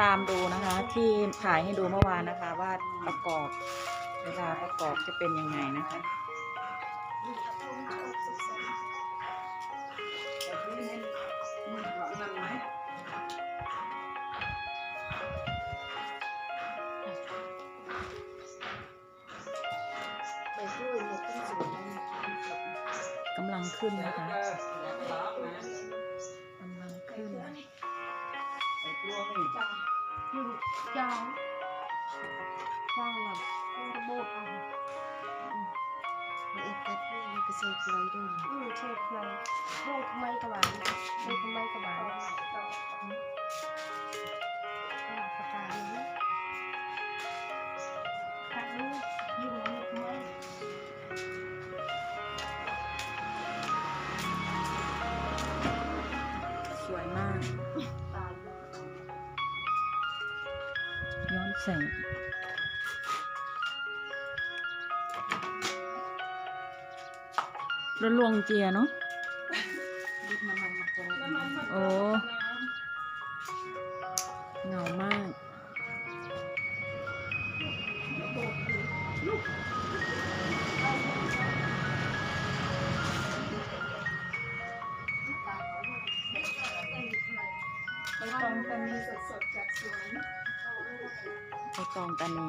ตามดูนะคะ ที่ถ่ายให้ดูเมื่อวานนะคะ ว่าประกอบเวลาประกอบจะเป็นยังไงนะคะกำลังขึ้นนะคะ จ้าจ้าหลับโบดเอาเอ็กซ์นี่มันก็เซฟไรด้วยอืมเซฟไรโบทำไมกระบาดโบทำไมกระบาด ย้อนแสงรถลวงเจียเนาะโอ้เหงามาก ไปตองตอนสดๆจากสวน ไปกองตานี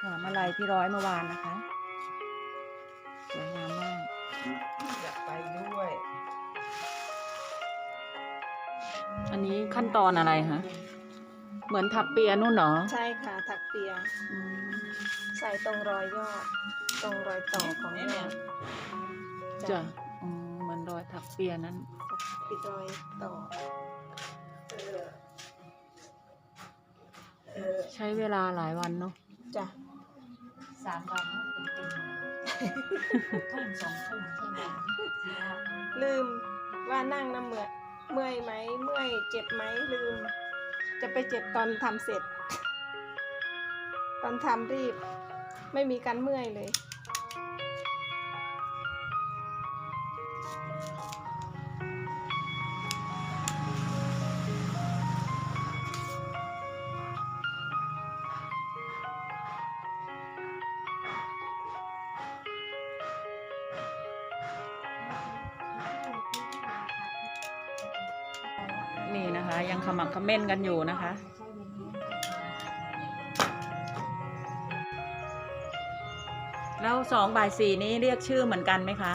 ค่ะมาลัยที่ร้อยเมื่อวานนะคะ สวยงามมากอยากไปด้วย อันนี้ขั้นตอนอะไรคะ เหมือนถักเปียนู่นเหรอใช่ค่ะถักเปีย อืมใส่ตรงรอยยอด ตรงรอยต่อของยอดจ้ะอืมเหมือนรอยถักเปียนั้น ปิดรอยต่อ ใช้เวลาหลายวันเนาะจ้ะสามวันเต็มๆทุ่มสองทุ่มใช่ไหมลืมว่านั่งน้ำเมื่อยเมื่อยไหมเมื่อยเจ็บไหมลืม จะไปเจ็บตอนทำเสร็จ ตอนทำรีบ ไม่มีการเมื่อยเลย เขม้นกันอยู่นะคะ แล้วสองบ่ายสี่นี้เรียกชื่อเหมือนกันไหมคะ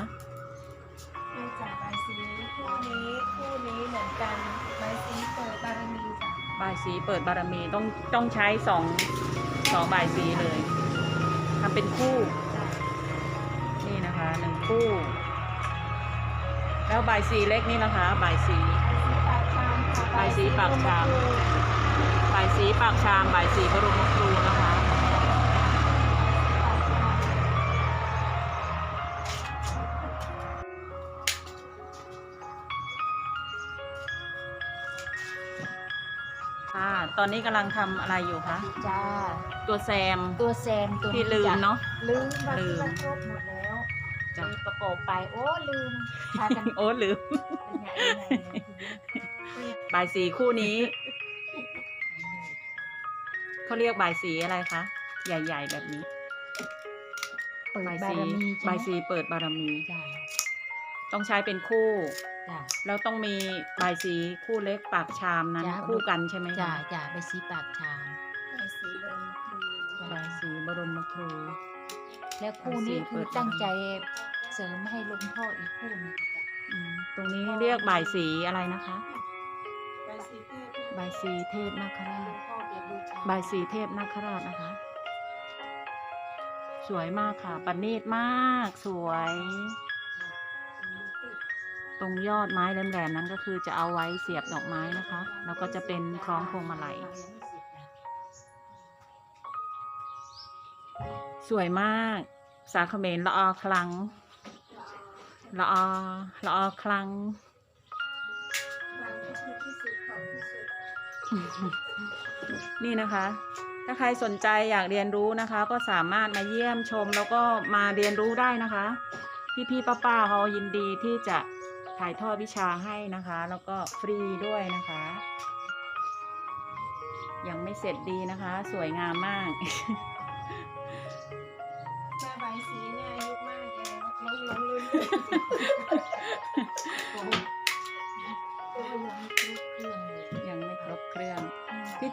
ไม่จ่าใบสีคู่นี้คู่นี้เหมือนกันใบสีเปิดบารมีจ้ะบ่ายสีเปิดบารมีต้องต้องใช้สองสองบ่ายสีเลยทำเป็นคู่ นี่นะคะหนึ่งคู่ แล้วบ่ายสีเล็กนี่นะคะบ่ายสีใบสีปากชามค่ะใบสีปากชามบ่ายสีปากชามบ่ายสีบรมครูนะคะค่ะตอนนี้กำลังทำอะไรอยู่คะ จ้า ตัวแซม ตัวแซมตัวที่ลืมเนาะ ลืมบัตลืรมครบหมดแล้วจ้ะเลยประกอบไป โอ้ลืมพากัน โอ้ลืม เป็นไงเป็นไงเนี่ยทีนี้ บ่ายสีคู่นี้ เขาเรียกบ่ายสีอะไรคะ ใหญ่ ๆ แบบนี้ เปิดบ่ายบาสีรมีใช่ไหมบ่ายสีเปิดบารมี จ้าต้องใช้เป็นคู่ จ้าแล้วต้องมีบ่ายสีคู่เล็กปากชามนั้น จ้ะ คู่กันใช่ไหมคะจ้าจ้าไปซีปากชาม ใบสีลงคือบ่ายสีบรมครู แล้วคู่นี้ไปซีเปิคือด ตั้งใจเสริมให้หลวงพ่ออีกคู่หนึงอืมตรงนี้เรียกบ่ายสีอะไรนะคะใบสีเทพ บ่ายสีเทพนาคราชพ่อเก็บบูชาบ่ายสีเทพนาคราชนะคะ สวยมากค่ะประณีตมากสวย ตรงยอดไม้แหลมๆนั้นก็คือจะเอาไว้เสียบดอกไม้นะคะ แล้วก็จะเป็นคล้องพวงมาลัยสวยมาก สาเขมรละออคลังละออละออคลัง นี่นะคะ ถ้าใครสนใจอยากเรียนรู้นะคะ ก็สามารถมาเยี่ยมชมแล้วก็มาเรียนรู้ได้นะคะ พี่ๆป้าๆเขายินดีที่จะถ่ายทอดวิชาให้นะคะ แล้วก็ฟรีด้วยนะคะ ยังไม่เสร็จดีนะคะ สวยงามมากแม่ใบสีเนี่ยอายุมากแล้วน้องน้องรุ่น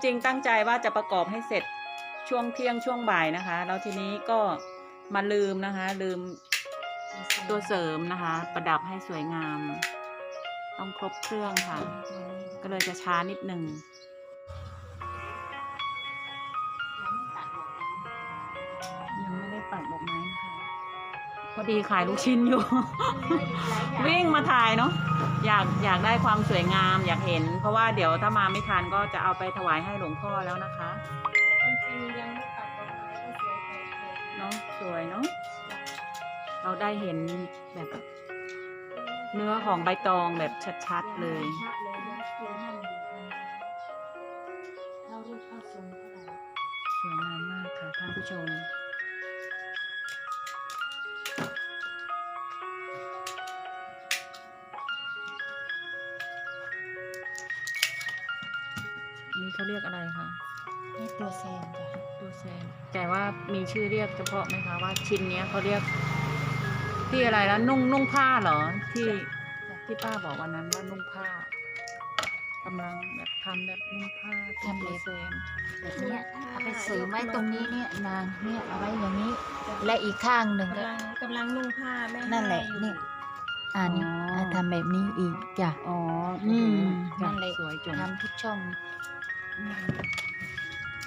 รบเครื่องที่จริงตั้งใจว่าจะประกอบให้เสร็จช่วงเที่ยงช่วงบ่ายนะคะ แล้วทีนี้ก็มาลืมนะคะ ลืมตัวเสริมนะคะ ประดับให้สวยงาม ต้องครบเครื่องค่ะ ก็เลยจะช้านิดนึง อดีขายลูกชิ้นอยู่ วิ่งมาถ่ายเนาะอยากอยากได้ความสวยงามอยากเห็น เพราะว่าเดี๋ยวถ้ามาไม่ทันก็จะเอาไปถวายให้หลวงพ่อแล้วนะคะจริงๆยังไม่ตัดดอกไม้ก็สวยไปเลยเนาะสวยเนาะเราได้เห็นแบบ เนื้อของใบตองแบบชัดๆเลย เขาเรียกอะไรคะนี่ตัวแซนจ้ะตัวแซนแต่ว่ามีชื่อเรียกเฉพาะไหมคะว่าชิ้นเนี้ยเขาเรียก ที่อะไรแล้วนุ่งนุ่งผ้าเหรอที่ที่ป้าบอกวันนั้นว่านุ่งผ้ากำลังแบบทำแบบนุ่งผ้าทำตัวแซนแบบเนี้ยเอาไปเสริมไว้ตรงนี้เนี่ยนางเนี่ยเอาไว้อย่างนี้ และอีกข้างหนึ่งกำก็ลังกำลังนุ่งผ้าแม่นั่นแหละอยู่นี่อ่านี่อ่าทำแบบนี้อีกจ้ะอ๋ออืมจ้ะนั่นแหละสวยจงทำทุกช่องอืม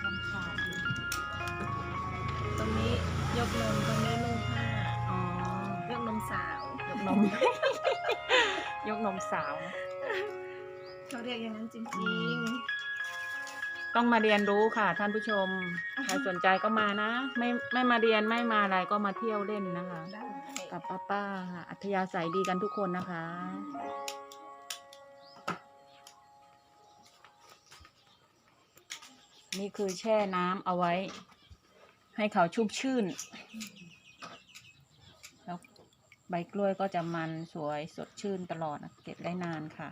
ยังขาดอยู่ตรงนี้ยกนมตรงนี้นุ่งผ้าอ๋อยกนมสาว ยกนม ยกนมสาว เขาเรียกอย่างนั้นจริงต้องมาเรียนรู้ค่ะ ท่านผู้ชม ใครสนใจก็มานะ ไม่ไม่มาเรียนไม่มาอะไรก็มาเที่ยวเล่นนะคะ ๆได้ กับป้าป้าๆค่ะอัธยาศัยดีกันทุกคนนะคะ นี่คือแช่น้ำเอาไว้ ให้เขาชุ่มชื่น แล้วใบกล้วยก็จะมันสวยสดชื่นตลอดนะเก็บได้นานค่ะ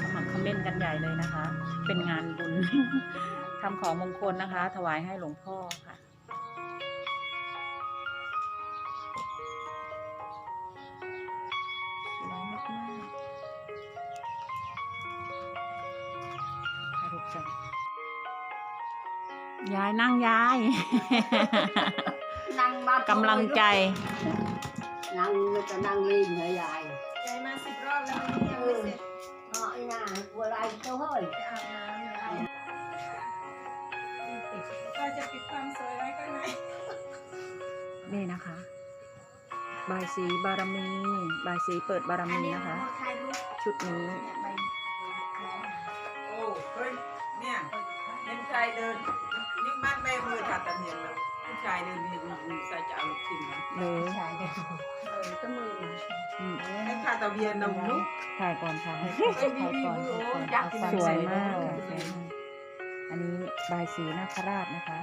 ขมักเขม้นกันใหญ่เลยนะคะ เป็นงานบุญ ทำของมงคลนะคะ ถวายให้หลวงพ่อค่ะ สวยมากๆถ่ายรูปจังยายนั่งยาย นั่งมากำลังใจ นั่งแล้วก็นั่งเล่นเหรอยายยาย เจ้าเฮ้ยไปอาบน้ำแล้วก็จะปิดความสวยไว้ข้างในนี่นะคะ บายสีบารมี บายสีเปิดบารมีนะคะถ่ายรูปชุดนี้เนี่ยใบโอ้เฮ้ยเนี่ยเห็นชายเดินยิ่งบ้านแม่มือขาดตะเนียงแล้วผู้ชายเดินมีมือใส่จะเอาลูกชิ้นนะเลยใช่เด้อเออ ก็มืออืมให้ขาตะเวียนนำนุ๊กถ่ายก่อนค่ะไม่มีวิวโอ้อยากกินสวยมากค่ะสวยมากอันนี้บายสีนาคราชนะคะ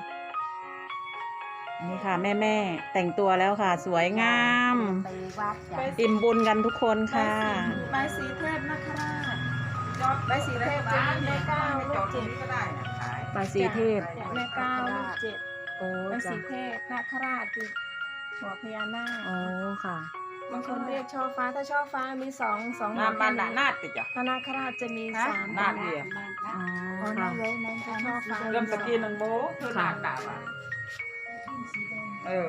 อันนี้ค่ะ แม่แม่แต่งตัวแล้วค่ะ สวยงาม ไปวัดจ้ะอิ่มบุญกันทุกคนค่ะ ใบสีเทพนาคราชจอดใบสีเทพบ้านเนี่ยจอดตรงนี้ก็ได้นะขาย บายสีเทพ แม่เก้าลูกเจ็ดโอ้ใบจ้ะ สีเทพนาคราชคือ หัวพญานาคโอ้ค่ะ บางคนเรียกช่อฟ้าถ้าช่อฟ้ามีสองสองหัวน้ำมันหนาหน้าติดจ้ะ พระนาคราชจะมีสามหน้าเดียว อ๋อโอ้ค่ะนั่นเลยนั่นก็ชอบฟ้าเริ่มตะกี้นังโบเธอหนาดาวอะสีแดงเออ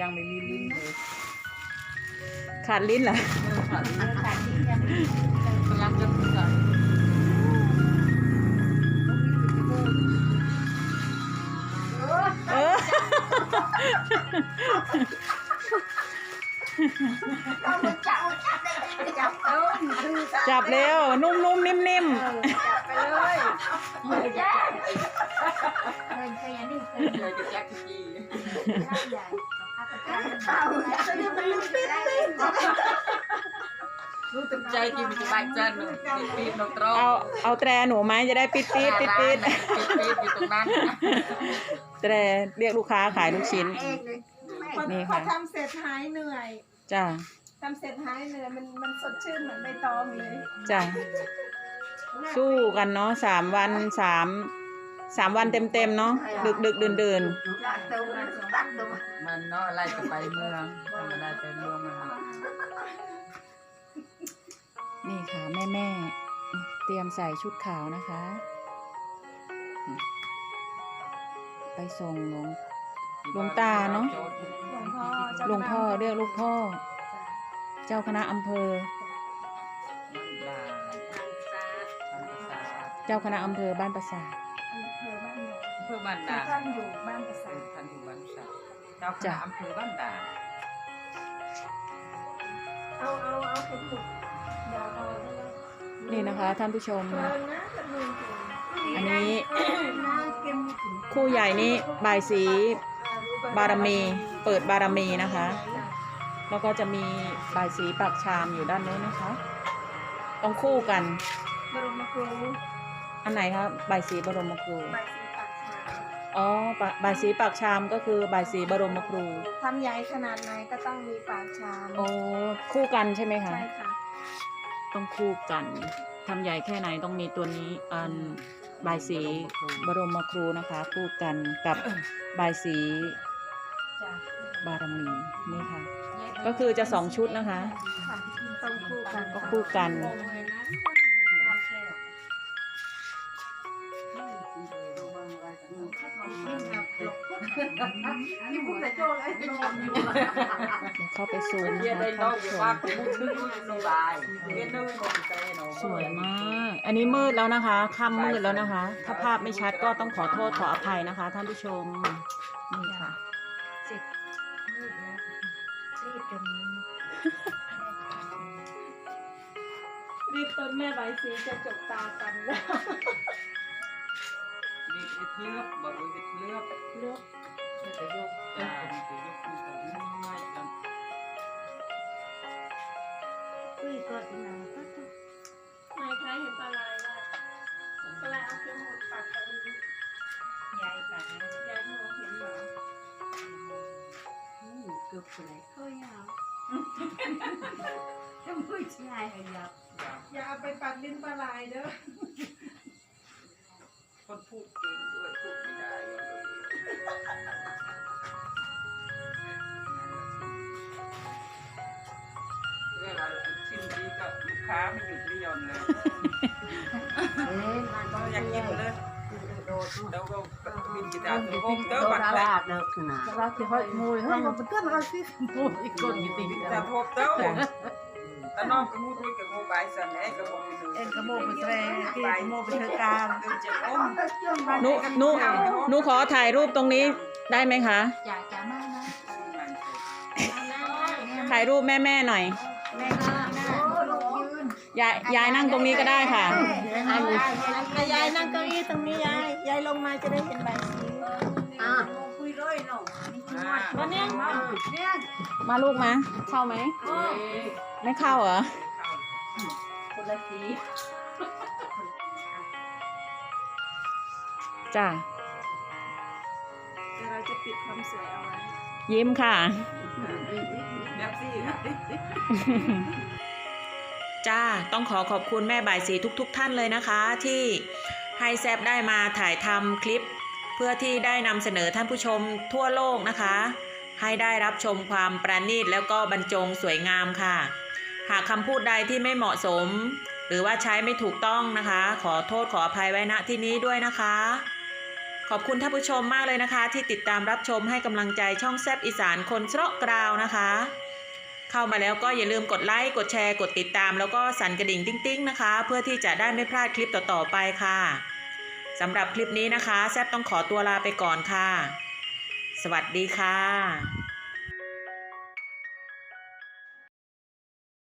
ยังไม่มีลิ้นเลยขาดลิ้นเหรอ ขาดที่ยั จับเร็วนุ่มๆนิ่มเออจับไปเลยเคยจะเคยเคยอันนี้เคยเลยจะแจ็คกี้ร่างใหญ่อาจจะกลายเป็นเอาจะได้มันลืมปิดปิดรู้ตึงใจกินสบายจังเลยปีนตรๆ งเอาเอาแตรหนูไหมจะได้ปิดปิดปิดปิดปิดปิดอยู่ตรงนั้นแตรเรียกลูกค้าขายลูกชิ้นพอนี่พอค่ะ ทำเสร็จหายเหนื่อย จ้า ทำเสร็จหายเหนื่อยมันมันสดชื่นเหมือนใบตองเลยจ้าสู้กันเนาะสามวันสามสามวันเต็มๆเนาะดึกดึกๆดื่นดื่นมันเนาะอะไรจะไปเมืองมันอะไรไปเมืองมันๆนี่ค่ะแม่แม่ๆเตรียมใส่ชุดขาวนะคะ ไปส่งหลวง หลวงตาเนาะ หลวงพ่อเจ้าหลวงพ่อเรียกลูกพ่อ เจ้าคณะอำเภอ เจ้าคณะอำเภอบ้านประสาท อำเภอบ้านหนองเพื่อบ้านด่านท่านอยู่บ้านประสาทท่านอยู่บ้านสาวเจ้าคณะอำเภอบ้านด่านเอาเอาเอาเข็มหมุดเดี๋ยวเอาได้เลยนี่นะคะท่านผู้ชมเพลินนะจะลืมถึงอันนี้นะเข็มหมุดคู่ใหญ่นี่บายสี บารมี เปิดบารมีนะคะ แล้วก็จะมีบายสีปากชามอยู่ด้านโน้นนะคะ ต้องคู่กัน บรมครูอันไหนคะบายสีบรมครู ใบสีปากชาอ๋อปะบายสีปากชามก็คือบายสีบรมครู ทำใหญ่ขนาดไหนก็ต้องมีปากชามโอ้คู่กันใช่ไหมคะ ใช่ค่ะ ต้องคู่กันทำใหญ่แค่ไหนต้องมีตัวนี้อันบายสีบรมครูนะคะ คู่กันกับบายสีจ้ะ บารมีนี่ค่ะ ก็คือจะสองชุดนะคะค่ะต้องคู่กันก็คู่กันที่พูดแต่โจ้เลยเดี๋ยวเข้าไปซูมเรียนะนได้คะน้ท่าอนงผู้ชอยู่มว่ากูมุดถึงสบายเรียนนึงคนเต้เนาะสวยมาก อันนี้มืดแล้วนะคะค่ำมืดแล้วนะคะ ถ้าภาพไม่ชัดก็ต้องขอโทษขออภัยนะคะ ท่านผู้ชมนี่ รีบต้นแม่ใบสีจะจบตากันแล้วนี่เลือกบอกว่าเลือกเลือกจะยกตาจะยกมือแต่ไม่กันคุยก็อีกหน่อยก็จะนายใครเห็นปลาลายว่าปลาลายเอาเข็มหมุดปักตรงนี้ยายปากเลยยายโทรเห็นเหรอเกือบเลยเฮ้ยอะทำไม่ใช่ยับอย่าเอาไปปักลิ้นปลาลายเด้อคนพูดเก่งด้วยพูดไม่ได้เวลาชิ้นดีกับลูกค้าไม่หยุดไม่หย่อนเลยเอ๊ะมันก็อยากกินเลยโดดเราก็ บินกีตาร์ตัวโฮมเตอร์บัตรแรกเราจะให้อยมวยห้องมันก็เราสิมวยอีกคนอยู่ติดกีกัตานร์โฮมเตอร์แต่น้องก็มูดด้วยกับมูใบสันแอกกับมูไปดูเอ็นกระโมไปแทรที่กระโมไปเธอการตื่นเจ็บอ้มหนูหนูหนูขอถ่ายรูปตรงนี้ได้ไหมคะจ่ากจ่ามากนะถ่ายรูปแม่แม่หน่อยแม่ก็ยายยายนั่งตรงนี้ก็ได้ค่ะยายนั่งเก้าอี้ตรงนี้ยาย ลงมาจะได้เห็นใบสีอะคุยเลยเนาะนี่คือว่าวันนี้เนี่ยมาลูกมา เข้าไหม ไม่เข้าเหรอคนละสีจ้าเราจะปิดความสวยเอาไว้ ยิ้มค่ะแบบซี่ค่ะจ้า ต้องขอขอบคุณแม่บ่ายสีทุก ๆ ท่านเลยนะคะที่ ให้แซบได้มาถ่ายทำคลิป เพื่อที่ได้นำเสนอท่านผู้ชมทั่วโลกนะคะ ให้ได้รับชมความประณีตแล้วก็บรรจงสวยงามค่ะ หากคำพูดใดที่ไม่เหมาะสม หรือว่าใช้ไม่ถูกต้องนะคะ ขอโทษขออภัยไว้ณที่นี้ด้วยนะคะ ขอบคุณท่านผู้ชมมากเลยนะคะ ที่ติดตามรับชมให้กำลังใจช่องแซบอีสานคนเชาะกราวนะคะ เข้ามาแล้วก็อย่าลืมกดไลค์ กดแชร์ กดติดตาม แล้วก็สั่นกระดิ่งติ๊งๆนะคะ เพื่อที่จะได้ไม่พลาดคลิปต่อๆไปค่ะสำหรับคลิปนี้นะคะ แซบต้องขอตัวลาไปก่อนค่ะ สวัสดีค่ะ